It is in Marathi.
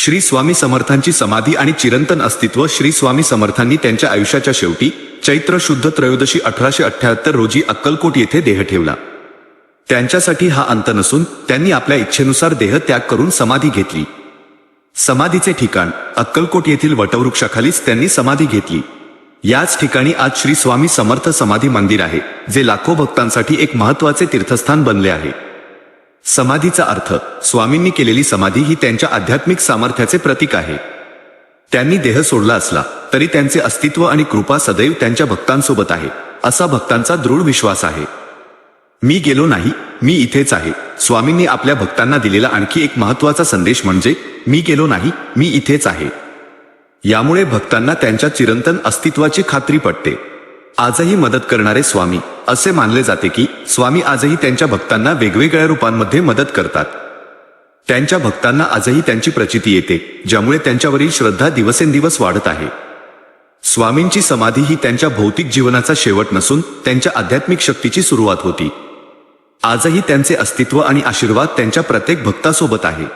श्री स्वामी समर्थांची समाधी आणि चिरंतन अस्तित्व श्री स्वामी समर्थांनी त्यांच्या आयुष्याच्या शेवटी चैत्र शुद्ध त्रयोदशी अठराशे अठ्याहत्तर रोजी अक्कलकोट येथे देह ठेवला. त्यांच्यासाठी हा अंत नसून त्यांनी आपल्या इच्छेनुसार देह त्याग करून समाधी घेतली. समाधीचे ठिकाण अक्कलकोट येथील वटवृक्षाखालीच त्यांनी समाधी घेतली. याच ठिकाणी आज श्री स्वामी समर्थ समाधी मंदिर आहे जे लाखो भक्तांसाठी एक महत्त्वाचे तीर्थस्थान बनले आहे. समाधीचा अर्थ स्वामींनी केलेली समाधी ही त्यांच्या आध्यात्मिक सामर्थ्याचे प्रतीक आहे. त्यांनी देह सोडला असला तरी त्यांचे अस्तित्व आणि कृपा सदैव त्यांच्या भक्तांसोबत आहे असा भक्तांचा दृढ विश्वास आहे. मी गेलो नाही मी इथेच आहे स्वामींनी आपल्या भक्तांना दिलेला आणखी एक महत्त्वाचा संदेश म्हणजे मी गेलो नाही मी इथेच आहे. यामुळे भक्तांना त्यांच्या चिरंतन अस्तित्वाची खात्री पटते. आजही मदत करणारे स्वामी. असे मानले जाते की स्वामी आजही त्यांच्या भक्तांना वेगवेगळ्या रूपांमध्ये मदत करतात. त्यांच्या भक्तांना आजही त्यांची प्रचिती येते ज्यामुळे त्यांच्यावरील श्रद्धा दिवसेंदिवस वाढत आहे. स्वामींची समाधी ही त्यांच्या भौतिक जीवनाचा शेवट नसून त्यांच्या आध्यात्मिक शक्तीची सुरुवात होती. आजही त्यांचे अस्तित्व आणि आशीर्वाद त्यांच्या प्रत्येक भक्तासोबत आहे.